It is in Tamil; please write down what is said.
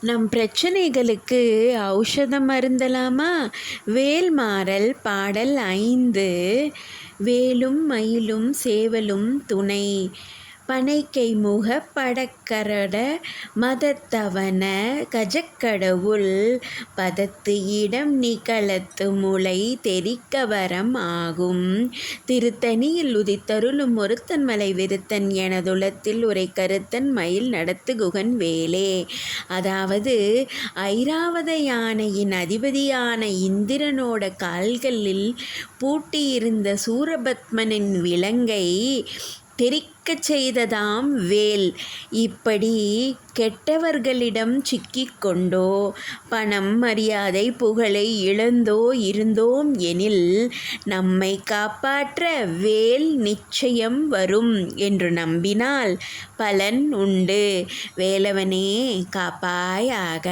நம் பிரச்சனைகளுக்கு ஔஷதம் அருந்தலாமா வேல்மாறல் பாடல் ஐந்து. வேலும் மயிலும் சேவலும் துணை. பனைக்கை முக படக்கரட மதத்தவன கஜக்கடவுள் பதத்து இடம் நிகழத்து முளை தெரிக்க வரம் ஆகும். திருத்தணியில் உதித்தருளும் ஒருத்தன் மலை விருத்தன் எனதுளத்தில் உரை கருத்தன் மயில் நடத்து குகன் வேலே. அதாவது ஐராவத யானையின் அதிபதியான இந்திரனோட கால்களில் பூட்டியிருந்த சூரபத்மனின் விலங்கை தெரிக்கச் செய்ததாம் வேல். இப்படி கெட்டவர்களிடம் சிக்கிக்கொண்டோ பணம் மரியாதை புகழை இழந்தோ இருந்தோம் எனில் நம்மை காப்பாற்ற வேல் நிச்சயம் வரும் என்று நம்பினால் பலன் உண்டு. வேலவனே காப்பாயாக.